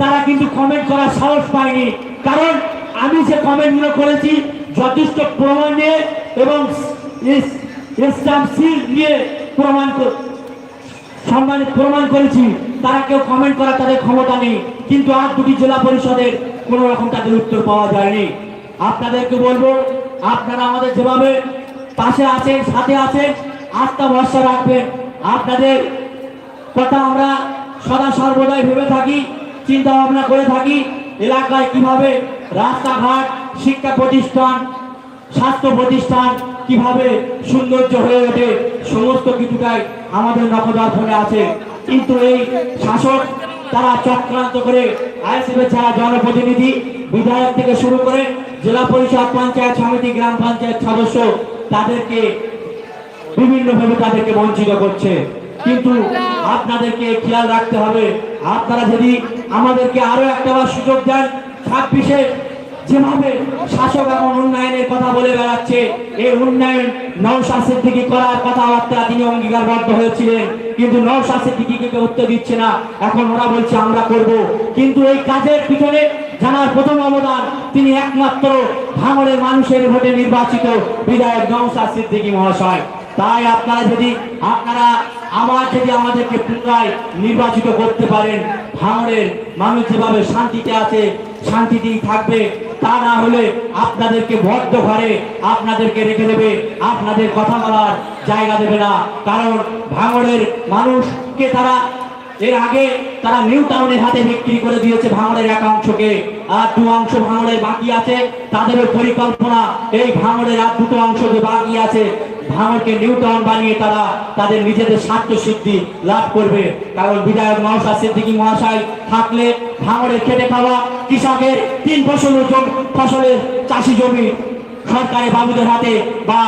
তারা কিন্তু কমেন্ট করার সাহস পায়নি। কারণ আমি যে কমেন্টগুলো করেছি, যথেষ্ট প্রমাণ নিয়ে এবং নিয়ে প্রমাণ সম্মানিত প্রমাণ করেছি। তারা কেউ কমেন্ট করা তাদের ক্ষমতা নেই। কিন্তু আর দুটি জেলা পরিষদের কোনো রকম তাদের উত্তর পাওয়া যায়নি। আপনাদেরকে বলব, আপনারা আমাদের যেভাবে পাশে আছেন, সাথে আছেন, আস্থা ভরসা রাখবেন। আপনাদের কথা আমরা সদা সর্বদাই ভেবে থাকি। চিন্তা ভাবনা করে থাকি, এলাকায় কীভাবে রাস্তাঘাট, শিক্ষা প্রতিষ্ঠান, স্বাস্থ্য প্রতিষ্ঠান কীভাবে সৌন্দর্য হয়ে ওঠে, সমস্ত কিছুটাই আমাদের নখদর্পণে আছে। কিন্তু এই শাসক, তারা চক্রান্ত করে আইএসএফের যারা জনপ্রতিনিধি, বিধায়ক থেকে শুরু করে জেলা পরিষদ, পঞ্চায়েত সমিতি, গ্রাম পঞ্চায়েত সদস্য, তাদেরকে বিভিন্নভাবে তাদেরকে বঞ্চিত করছে। কিন্তু আপনাদেরকে খেয়াল রাখতে হবে, আপনারা যদি আমাদেরকে আরও একটা বার সুযোগ দেন। ছাব্বিশে যেভাবে শাসক এখন উন্নয়নের কথা বলে বেড়াচ্ছে, এই উন্নয়ন নৌশাসের দিকে করার কথাবার্তা তিনি অঙ্গীকারবদ্ধ হয়েছিলেন। কিন্তু নৌশাসের দিকে কেউ উত্তর দিচ্ছে না। এখন ওরা বলছে, আমরা করব। কিন্তু এই কাজের পিছনে জানার প্রথম অবদান তিনি একমাত্র ভাঙড়ের মানুষের ভোটে নির্বাচিত বিধায়ক নৌশাদ সিদ্দিকী মহাশয়। তাই আপনারা যদি, আপনারা আবার যদি আমাদেরকে পুনরায় নির্বাচিত করতে পারেন। ভাঙড়ের মানুষ যেভাবে শান্তিতে আছে, শান্তিতেই থাকবে, তা না হলে আপনাদেরকে বদ্ধ ঘরে আপনাদেরকে রেখে দেবে, আপনাদের কথা বলার জায়গা দেবে না। কারণ ভাঙড়ের মানুষকে তারা এর আগে তারা নিউ টাউনের হাতে বিক্রি করে দিয়েছে ভাঙড়ের এক অংশকে। আর দু অংশ ভাঙড়ের বাকি আছে, তাদেরও পরিকল্পনা, এই ভাঙড়ের আর দুটো অংশ যে বাকি আছে ভাঙড়কে নিউ টাউন বানিয়ে তারা তাদের নিজেদের স্বার্থ সিদ্ধি লাভ করবে। কারণ বিধায়ক নওশাদ সিদ্দিকী মহাশয় থাকলে ভাঙড়ের খেটে খাওয়া কৃষকের তিন ফসল ফসলের চাষি জমি সরকারি বাবুদের হাতে বা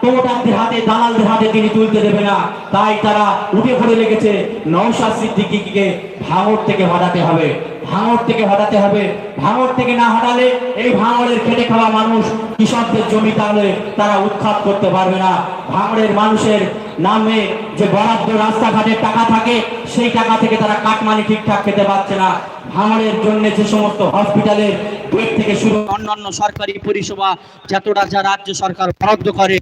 প্রমোটারদের হাতে, দালালদের হাতে তিনি তুলতে দেবে না। তাই তারা উঠে পড়ে লেগেছে নৌশাদ সিদ্দিকিকে ভাঙর থেকে হটাতে হবে। ভাঙর থেকে হটাতে হবে। ভাঙর থেকে না হটালে এই ভাঙরের খেটে খাওয়া মানুষ কৃষকদের জমি তাহলে তারা উৎখাত করতে পারবে না। ভাঙরের মানুষের নামে যে বরাদ্দ রাস্তাঘাটের টাকা থাকে, সেই টাকা থেকে তারা কাটমানি ঠিকঠাক খেতে পারছে না। ভাঙরের জন্য যে সমস্ত হসপিটালের বেড থেকে শুরু অন্যান্য সরকারি পরিষেবা যতটা যা রাজ্য সরকার বরাদ্দ করে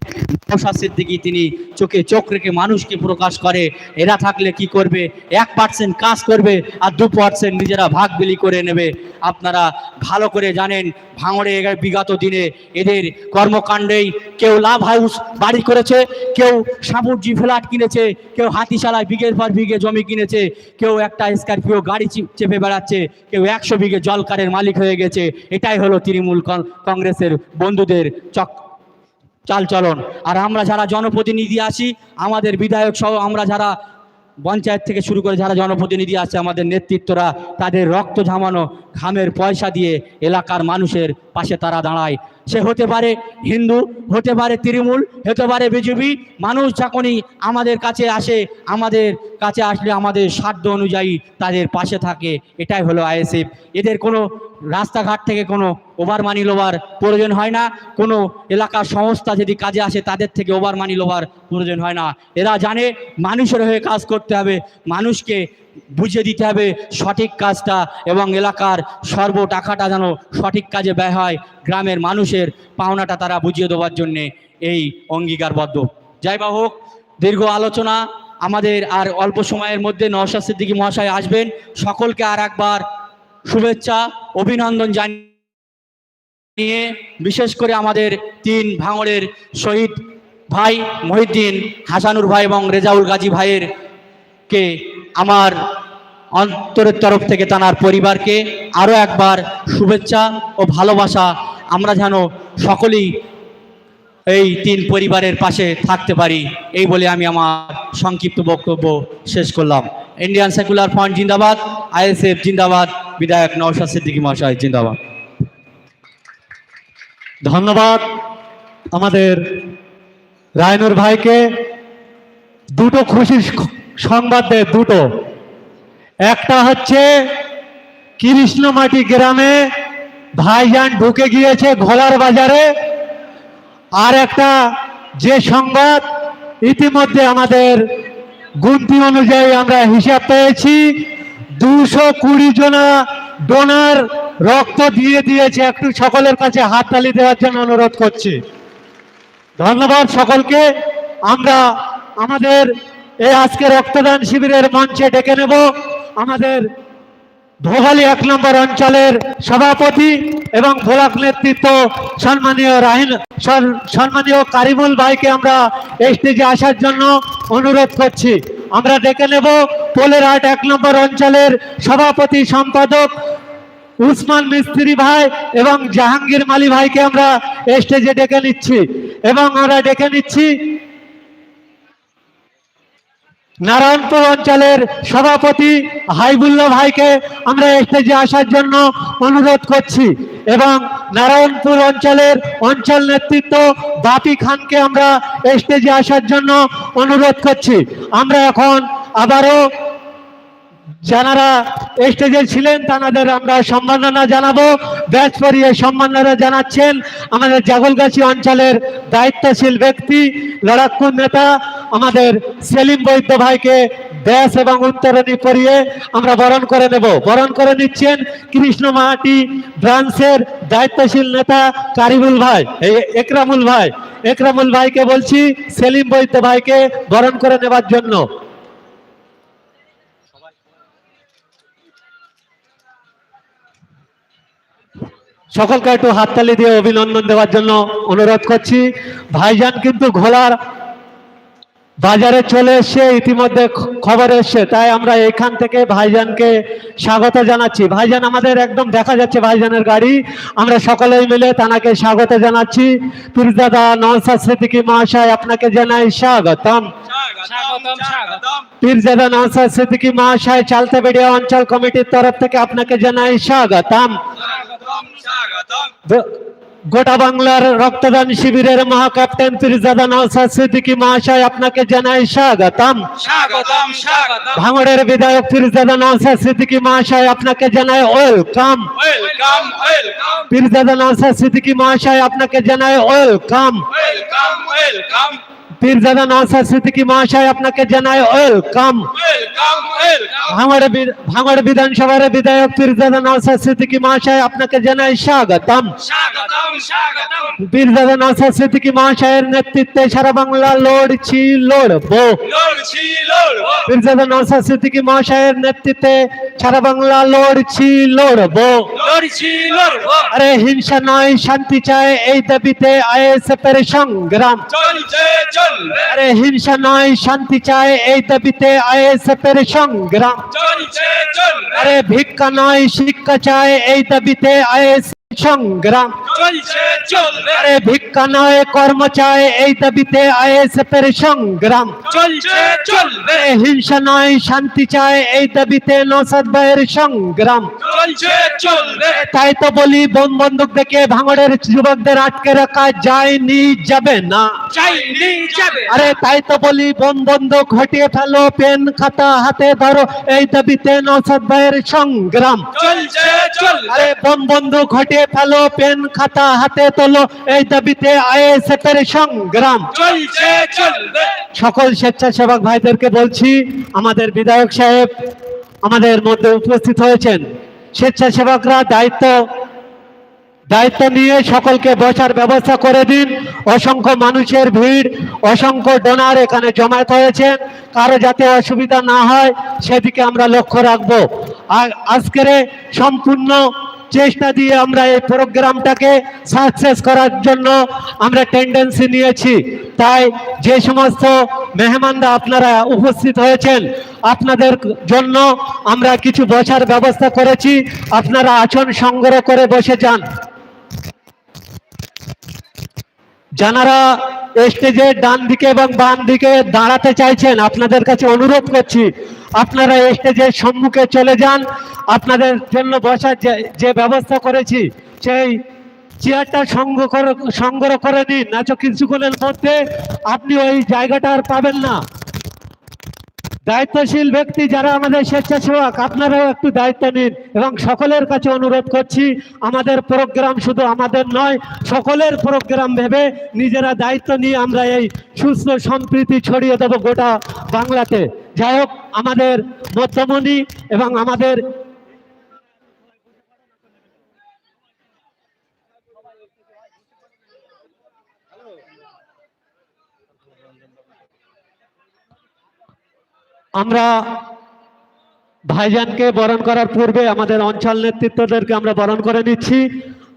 নওশাদ দিকে তিনি চোখে চোখ রেখে মানুষকে প্রকাশ করে, এরা থাকলে কি করবে? এক পার্সেন্ট কাজ করবে আর দু পার্সেন্ট নিজেরা ভাগ বিলি করে নেবে। আপনারা ভালো করে জানেন, ভাঙড়ে বিগত দিনে এদের কর্মকাণ্ডেই কেউ লাভ হাউস বাড়ি করেছে, কেউ সামুদ্রি ফ্ল্যাট কিনেছে, কেউ হাতিশালায় বিঘের পর বিঘে জমি কিনেছে, কেউ একটা স্করপিও গাড়ি চেপে বেড়াচ্ছে, কেউ একশো বিঘে জলকারের মালিক হয়ে গেছে এটাই হলো তৃণমূল কংগ্রেসের বন্ধুদের চক চালচলন। আর আমরা যারা জনপ্রতিনিধি আছি, আমাদের বিধায়ক সহ আমরা যারা পঞ্চায়েত থেকে শুরু করে যারা জনপ্রতিনিধি আছে, আমাদের নেতৃত্বরা তাদের রক্ত ঝামানো ঘামের পয়সা দিয়ে এলাকার মানুষের পাশে তারা দাঁড়ায়। সে হতে পারে হিন্দু, হতে পারে তৃণমূল, হতে পারে বিজেপি। মানুষ যখনই আমাদের কাছে আসে, আমাদের কাছে আসলে আমাদের সাধ্য অনুযায়ী তাদের পাশে থাকে, এটাই হলো আইএসএফ। এদের কোনো রাস্তাঘাট থেকে কোনো ওভার মানি লোভার প্রয়োজন হয় না। কোনো এলাকার সংস্থা যদি কাজে আসে, তাদের থেকে ওভার মানি লোভার প্রয়োজন হয় না। এরা জানে মানুষের হয়ে কাজ করতে হবে। মানুষকে বুঝিয়ে দিতে হবে সঠিক কাজটা এবং এলাকার সর্ব টাকাটা যেন সঠিক কাজে ব্যয় হয় গ্রামের মানুষের পাওনাটা তারা বুঝিয়ে দেওয়ার জন্যে এই অঙ্গীকারবদ্ধ। যাই বা হোক, দীর্ঘ আলোচনা, আমাদের আর অল্প সময়ের মধ্যে নওশাদ সিদ্দিকী মহাশয় আসবেন। সকলকে আর একবার শুভেচ্ছা, অভিনন্দন জানিয়ে বিশেষ করে আমাদের তিন ভাঙড়ের শহীদ ভাই মহিউদ্দিন হাসানুর ভাই এবং রেজাউল গাজী ভাইয়ের কে আমার অন্তরের তরফ থেকে তানার পরিবারকে আরও একবার শুভেচ্ছা ও ভালোবাসা। আমরা যেন সকলেই এই তিন পরিবারের পাশে থাকতে পারি। এই বলে আমি আমার সংক্ষিপ্ত বক্তব্য শেষ করলাম। ইন্ডিয়ান সেকুলার ফ্রন্ট জিন্দাবাদ, আইএসএফ জিন্দাবাদ, বিধায়ক নওশাদ সিদ্দিকী মহাশয় জিন্দাবাদ। ধন্যবাদ আমাদের রায়নুর ভাইকে। দুটো খুশির সংবাদ দেয় দুটো। একটা হচ্ছে কৃষ্ণমাটি গ্রামে ভাইজান ঢুকে গিয়েছে ঘোলার বাজারে। আর একটা যে সংবাদ ইতিমধ্যে আমাদের গুনতি অনুযায়ী আমরা হিসাব পেয়েছি, দুশো কুড়ি জনা ডোনার রক্ত দিয়ে দিয়েছে। একটু সকলের কাছে হাততালি দেওয়ার জন্য অনুরোধ করছি। ধন্যবাদ সকলকে। আমরা আমাদের এই আজকে রক্তদান শিবিরের মঞ্চে ডেকে নেব আমাদের ভোগালী এক নম্বর অঞ্চলের সভাপতি এবং ব্লক নেতৃত্ব সম্মানীয় রাহিন সম্মানীয় কারিমুল ভাইকে আমরা এই স্টেজে আসার জন্য অনুরোধ করছি। আমরা ডেকে নেব পোলেরহাট এক নম্বর অঞ্চলের সভাপতি সম্পাদক উসমান মিস্ত্রি ভাই এবং জাহাঙ্গীর মালি ভাইকে আমরা স্টেজে ডেকে নিচ্ছি। এবং আমরা ডেকে নিচ্ছি নারায়ণপুর অঞ্চলের সভাপতি হাইবুল্লা ভাইকে আমরা স্টেজে আসার জন্য অনুরোধ করছি এবং নারায়ণপুর অঞ্চলের অঞ্চল নেতৃত্ব বাপি খানকে আমরা স্টেজে আসার জন্য অনুরোধ করছি। আমরা এখন আবারও যারা স্টেজে ছিলেন তাদের আমরা সম্মাননা জানাব। ব্যাচ পরিয়ে সম্মাননা জানাচ্ছেন আমাদের জাগলগাছি অঞ্চলের দায়িত্বশীল ব্যক্তি লড়াক্কু নেতা আমাদের সেলিম বৈদ্য ভাইকে ব্যাস এবং উত্তরণী পরিয়ে আমরা বরণ করে নেব। বরণ করে নিচ্ছেন কৃষ্ণ মাহাটি ব্রাঞ্চের দায়িত্বশীল নেতা কারিমুল ভাই। একরামুল ভাই, একরামুল ভাইকে বলছি সেলিম বৈদ্য ভাইকে বরণ করে নেবার জন্য। সকলকে একটু হাততালি দিয়ে অভিনন্দন দেওয়ার জন্য অনুরোধ করছি। ভাইজান কিন্তু ঘোলার বাজারে চলে এসছে ইতিমধ্যে খবর এসছে তাই আমরা এখান থেকে ভাইজানকে স্বাগত জানাচ্ছি। ভাইজান আমাদের একদম দেখা যাচ্ছে ভাইজানের গাড়ি। আমরা সকলেই মিলে তানাকে স্বাগত জানাচ্ছি। পীরজাদা নওসাদ সিদ্দিকী মহাশয় আপনাকে জানাই স্বাগতম। পীরজাদা নওসাদ সিদ্দিকী মহাশয় চালতে বেড়িয়া অঞ্চল কমিটির তরফ থেকে আপনাকে জানাই স্বাগতম। স্বাগতম স্বাগতম গ- গোটা বাংলার রক্তদান শিবিরের মহা ক্যাপ্টেন পীরজাদা নওসাদ সিদ্দিকী মহাশয় আপনাকে জানাই স্বাগতম। স্বাগতম স্বাগতম। ভাঙড়ের বিধায়ক পীরজাদা নওসাদ সিদ্দিকী মহাশয় আপনাকে জানাই welcome. Welcome welcome. Pirzada Naushad Siddiqui মহাশয় আপনাকে জানাই welcome. Welcome welcome. Pirzada Naushad Siddiqui মহাশয় আপনাকে জানাই ওয়েলকাম। Welcome welcome. ভাঙড় বি- ভাঙড় বিধানসভার বিধায়ক পীরজাদা নওসাদ সিদ্দিকী মহাশয় আপনাকে জানাই স্বাগতম। স্বাগতম সিদ্দিকী মহাশয়ের নেতৃত্বে সারা বাংলা লড়ছি লড়বো। সিদ্দিকী মহাশয়ের নেতৃত্বে সারা বাংলা লড়ছি লড়ব। আরে হিংসা নয় শান্তি চায় এই দাবিতে আইএসএফ এর সংগ্রাম আরে হিংসা নয় শান্তি চায় এই দাবিতে আইএসএফ এর সংগ্রাম আরে ভিক্ষা নয় শিক্ষা চায় এই দাবিতে আইএস সংগ্রাম। চলছে চলবে। আরে ভিক্ষা নয় কর্ম চায় এই দাবিতে আইএসএফ এর সংগ্রাম। চলছে চলবে। হিংসা নয় শান্তি চায় এই দাবিতে নসাদ ভাইয়ের সংগ্রাম। চলছে চলবে। তাই তো বলি বোম বন্দুক দেখে ভাঙড়ের যুবকদের আটকে রাখা যায়নি যাবে না। চাইনি যাবে। আরে তাই তো বলি বোম বন্দুক হটিয়ে ফেলো পেন খাতা হাতে ধরো এই দাবিতে নসাদ ভাইয়ের সংগ্রাম। চলছে চলবে। আরে বোম বন্দুক হটিয়ে ফেলো পেন খাতা হাতে তোলো এই দাবিতে আইএসএফ এর সংগ্রাম সকল স্বেচ্ছাসেবক ভাইদেরকে বলছি আমাদের বিধায়ক সাহেব আমাদের মধ্যে উপস্থিত হয়েছেন। স্বেচ্ছাসেবকরা দায়িত্ব দায়িত্ব নিয়ে সকলকে বসার ব্যবস্থা করে দিন। অসংখ্য মানুষের ভিড় অসংখ্য ডোনার এখানে জমায়েত হয়েছেন কারও যাতে অসুবিধা না হয় সেদিকে আমরা লক্ষ্য রাখব। আর আজকের সম্পূর্ণ চেষ্টা দিয়ে আমরা এই প্রোগ্রামটাকে সাকসেস করার জন্য আমরা টেন্ডেন্সি নিয়েছি। তাই যে সমস্ত মেহমানরা আপনারা উপস্থিত হয়েছেন, আপনাদের জন্য আমরা কিছু বসার ব্যবস্থা করেছি। আপনারা আসন সংগ্রহ করে বসে যান। যারা স্টেজের ডান দিকে এবং বাম দিকে দাঁড়াতে চাইছেন, আপনাদের কাছে অনুরোধ করছি। আপনারা স্টেজের সম্মুখে চলে যান। আপনাদের জন্য বসার যে যে ব্যবস্থা করেছি, সেই চেয়ারটা সংগ্রহ করে সংগ্রহ করে নিন। নাচো কিছুক্ষণের মধ্যে আপনি ওই জায়গাটা আর পাবেন না। দায়িত্বশীল ব্যক্তি যারা আমাদের স্বেচ্ছাসেবক, আপনারাও একটু দায়িত্ব নিন এবং সকলের কাছে অনুরোধ করছি, আমাদের প্রোগ্রাম শুধু আমাদের নয়, সকলের প্রোগ্রাম ভেবে নিজেরা দায়িত্ব নিয়ে আমরা এই সুস্থ সম্প্রীতি ছড়িয়ে দেবো গোটা বাংলাতে। যাই হোক, আমাদের মধ্যমণি এবং আমাদের আমরা ভাইজানকে বরণ করার পূর্বে আমাদের অঞ্চল নেতৃত্বদেরকে আমরা বরণ করে নিচ্ছি।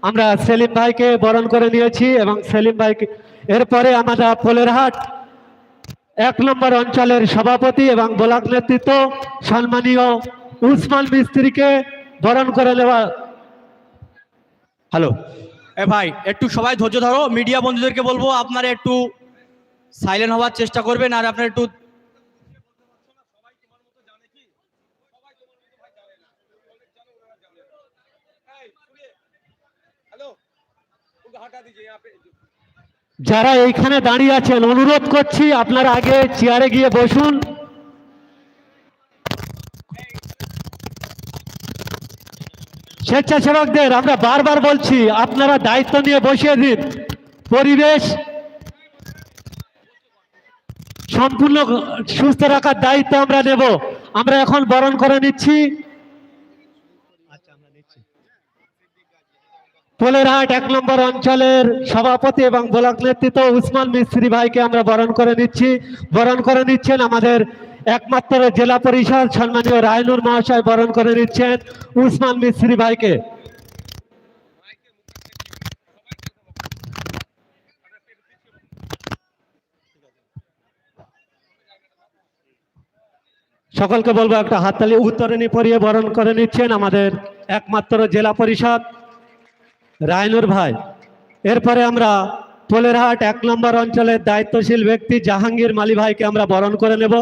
আমরা সেলিম ভাইকে বরণ করে নিয়েছি এবং সেলিম ভাইকে এরপরে আমরা পোলেরহাট এক নম্বর অঞ্চলের সভাপতি এবং ব্লক নেতৃত্ব সম্মানীয় উসমান মিস্ত্রিকে বরণ করে নেওয়া হ্যালো। এ ভাই, একটু সবাই ধৈর্য ধরো, মিডিয়া বন্ধুদেরকে বলব, আপনারা একটু সাইলেন্ট হওয়ার চেষ্টা করবেন আর আপনারা একটু যারা এইখানে দাঁড়িয়ে আছেন, অনুরোধ করছি আপনারা আগে চেয়ারে গিয়ে বসুন। স্বেচ্ছাসেবকদের, আমরা বারবার বলছি, আপনারা দায়িত্ব নিয়ে বসিয়ে দিন। পরিবেশ সম্পূর্ণ সুস্থ রাখার দায়িত্ব আমরা নেব। আমরা এখন বরণ করে নিচ্ছি। পোলেরহাট এক নম্বর অঞ্চলের সভাপতি এবং ব্লক নেতৃত্ব উসমান মিস্ত্রি ভাইকে আমরা বরণ করে নিচ্ছি। বরণ করে নিচ্ছেন আমাদের একমাত্র জেলা পরিষদ সম্মানীয় রায়নুর মহাশয় বরণ করে নিচ্ছেন উসমান মিস্ত্রি ভাইকে। সকলকে বলব একটা হাততালি উত্তরণী পরিয়ে বরণ করে নিচ্ছেন আমাদের একমাত্র জেলা পরিষদ রায়নুর ভাই, এরপরে আমরা পোলেরহাট এক নম্বর অঞ্চলের দায়িত্বশীল ব্যক্তি জাহাঙ্গীর মালি ভাইকে আমরা বরণ করে নেব।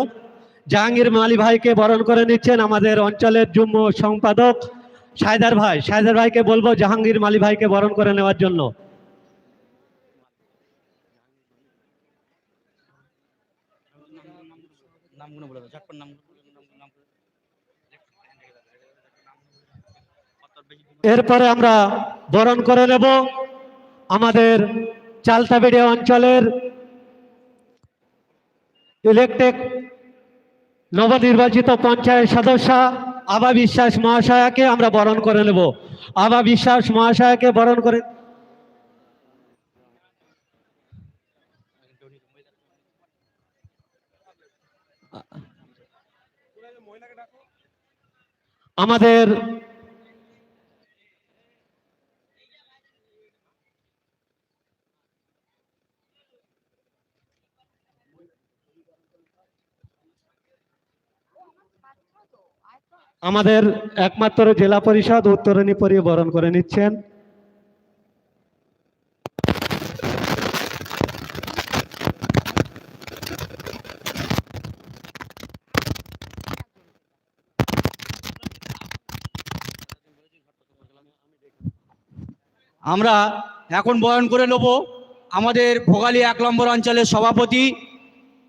জাহাঙ্গীর মালি ভাইকে বরণ করে নিচ্ছেন আমাদের অঞ্চলের যুগ্ম সম্পাদক সায়দার ভাই। সায়দার ভাইকে বলব জাহাঙ্গীর মালি ভাইকে বরণ করে নেওয়ার জন্য নামগুলো বলে দাও ঝটপট নাম নাম এরপরে আমরা বরণ করে নেব আমাদের চালতাবেড়ি অঞ্চলের ইলেকটেক নবনির্বাচিত পঞ্চায়েত সদস্য আবা বিশ্বাস মহাশয়াকে আমরা বরণ করে নেব। আবা বিশ্বাস মহাশয়াকে বরণ করে আমাদের আমাদের একমাত্র জেলা পরিষদ উত্তরণী পরিয়ে বরণ করে নিচ্ছেন। আমরা এখন বরণ করে নেব আমাদের ভোগালী এক নম্বর অঞ্চলের সভাপতি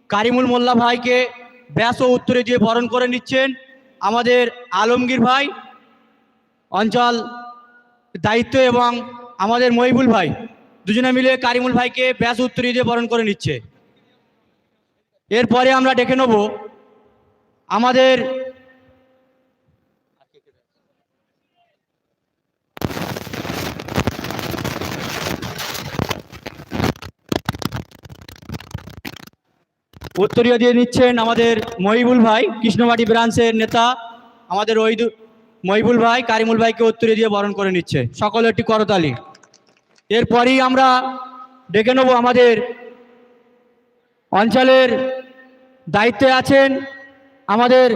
কারিমুল মোল্লা ভাইকে ব্যাস ও উত্তরে দিয়ে বরণ করে নিচ্ছেন। আমাদের আলমগীর ভাই, অঞ্চল দায়িত্ব এবং আমাদের মহিবুল ভাই, দুজনে মিলে কারিমুল ভাইকে ব্যাস উত্তরী দিয়ে বরণ করে নিচ্ছে। এরপরে আমরা ডেকে নেব আমাদের উত্তরীয় দিয়ে নিচ্ছেন আমাদের মহিবুল ভাই কৃষ্ণমাটি ব্রাঞ্চের নেতা। আমাদের ওই মহিবুল ভাই, কারিমুল ভাইকে উত্তরীয় দিয়ে বরণ করে নিচ্ছে। সকলে একটি করতালি। এরপরই আমরা ডেকে নেব আমাদের অঞ্চলের দায়িত্বে আছেন আমাদের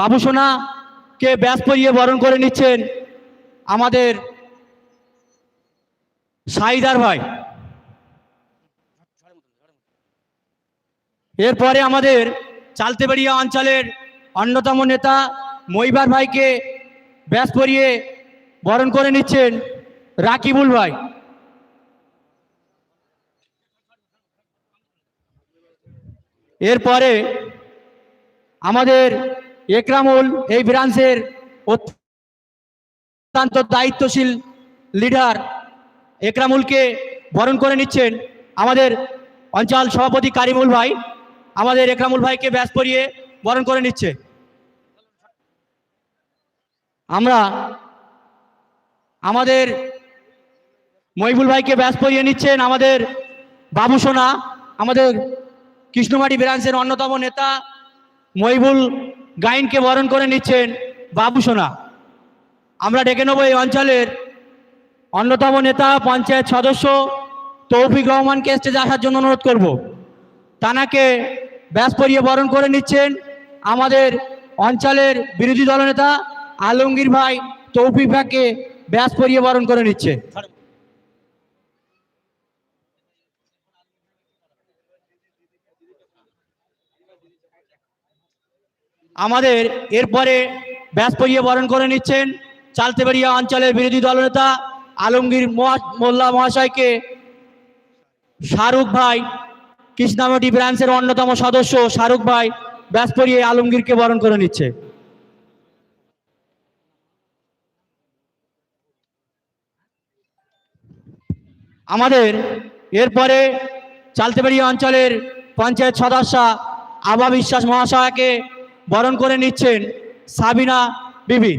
বাবুসোনাকে ব্যাস পরিয়ে বরণ করে নিচ্ছেন আমাদের সাইদার ভাই। এরপরে আমাদের চালতেবাড়িয়া অঞ্চলের অন্যতম নেতা মহিবার ভাইকে ব্যাস পরিয়ে বরণ করে নিচ্ছেন রাকিবুল ভাই। এরপরে আমাদের একরামুল এই ব্রাঞ্চের অত্যন্ত দায়িত্বশীল লিডার একরামুলকে বরণ করে নিচ্ছেন আমাদের অঞ্চল সভাপতি কারিমুল ভাই। আমাদের একরামুল ভাইকে ব্যাস পরিয়ে বরণ করে নিচ্ছে। আমরা আমাদের মহিবুল ভাইকে ব্যাস পরিয়ে নিচ্ছেন আমাদের বাবু সোনা, আমাদের কৃষ্ণমাটি ব্রাঞ্চের অন্যতম নেতা মহিবুল গাইনকে বরণ করে নিচ্ছেন বাবু সোনা। আমরা ডেকে নেব এই অঞ্চলের অন্যতম নেতা, পঞ্চায়েত সদস্য তৌফিক রহমানকে স্টেজে আসার জন্য অনুরোধ করব। তানাকে ব্যাস পরিয়ে বরণ করে নিচ্ছেন আমাদের অঞ্চলের বিরোধী দলনেতা আলমগীর ভাই তৌফিক ভাইকে ব্যাস পরিয়ে বরণ করে নিচ্ছে। আমাদের এরপরে ব্যাস পরিয়ে বরণ করে নিচ্ছেন চালতেবাড়িয়া অঞ্চলের বিরোধী দলনেতা আলমগীর মোল্লা মহাশয়কে শাহরুখ ভাই কৃষ্ণামটি ব্রাঞ্চের অন্যতম সদস্য শাহরুখ ভাই ব্যাস পরিয়ে আলমগীরকে বরণ করে নিচ্ছে। আমাদের এরপরে চালতেবাড়ি অঞ্চলের পঞ্চায়েত সদস্য আবা বিশ্বাস মহাশয়কে বরণ করে নিচ্ছেন সাবিনা বিবি।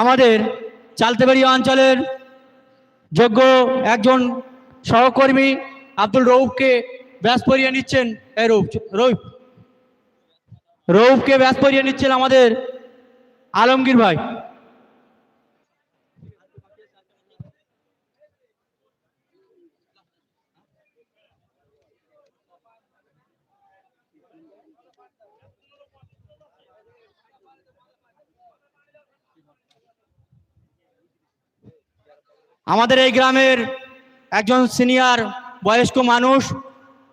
আমাদের চালতেবাড়ি অঞ্চলের যোগ্য একজন সহকর্মী আব্দুল রৌফকে ব্যাস পরিয়ে নিচ্ছেন রৌফ রৌফ রৌফকে ব্যাস পরিয়ে নিচ্ছেন আমাদের আলমগীর ভাই। আমাদের এই গ্রামের একজন সিনিয়র বয়স্ক মানুষ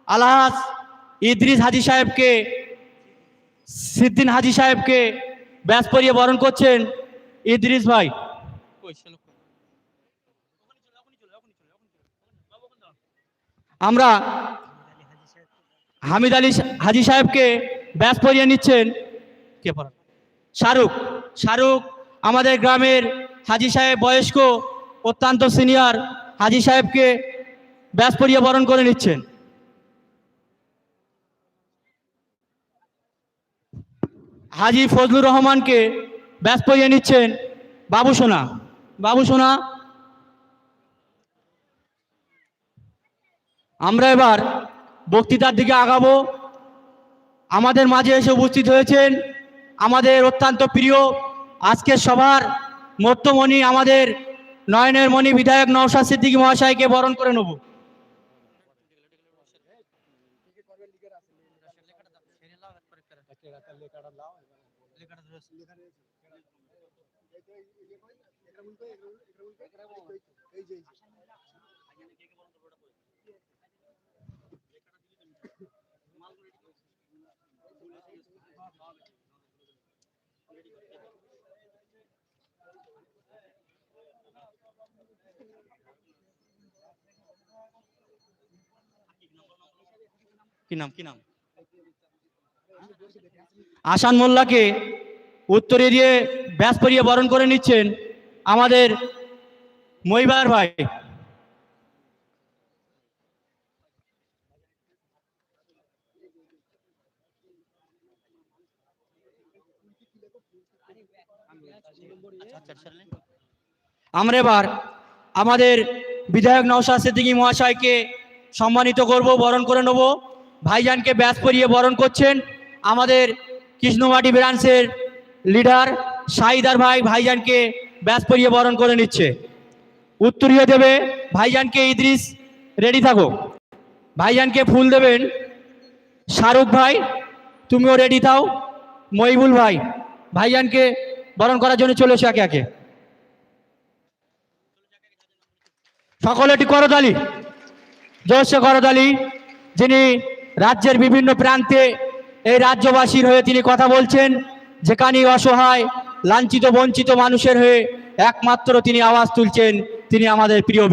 আলহাজ ইদ্রিস হাজি সাহেবকে, সিদ্দিন হাজি সাহেবকে ব্যাস পরিয়ে বরণ করছেন ইদ্রিস ভাই। আমরা হামিদ আলী হাজি সাহেবকে ব্যাস পরিয়ে নিচ্ছেন। কে? শাহরুখ। শাহরুখ আমাদের গ্রামের হাজি সাহেব বয়স্ক অত্যন্ত সিনিয়র হাজি সাহেবকে ব্যাস পরিয়ে বরণ করে নিচ্ছেন। হাজি ফজলুর রহমানকে ব্যাস পরিয়ে নিচ্ছেন বাবু সোনা। বাবু সোনা, আমরা এবার বক্তৃতার দিকে আগাবো। আমাদের মাঝে এসে উপস্থিত হয়েছেন আমাদের অত্যন্ত প্রিয় আজকের সভার মধ্যমণি আমাদের নয়নের মণি বিধায়ক নওশাদ সিদ্দিকী মহাশয়কে বরণ করে নেব। কি নাম? কি নাম আসান মোল্লাকে উত্তরে দিয়ে ব্যাস পরিয়ে বরণ করে নিচ্ছেন আমাদের মহিবার ভাই। আমরা এবার আমাদের বিধায়ক নওশাদ সিদ্দিকী মহাশয়কে সম্মানিত করব, বরণ করে নেব। ভাইজানকে ব্যাস পরিয়ে বরণ করছেন আমাদের কৃষ্ণমাটি ব্রাঞ্চের লিডার শাহিদার ভাই ভাইজানকে ব্যাস পরিয়ে বরণ করে নিচ্ছে। উত্তরীয় দেবে ভাইজানকে ইদ্রিস, রেডি থাকো। ভাইজানকে ফুল দেবেন শাহরুখ ভাই, তুমিও রেডি থাও। মহিবুল ভাই, ভাইজানকে বরণ করার জন্য চলে এসো একে একে। সকলে একটি করতালি। জোরসে করতালি। যিনি রাজ্যের বিভিন্ন প্রান্তে এই রাজ্যবাসীর হয়ে তিনি কথা বলছেন যেখানে অসহায়, লাঞ্ছিত, বঞ্চিত মানুষের হয়ে একমাত্র তিনি আওয়াজ তুলছেন, তিনি আমাদের প্রিয়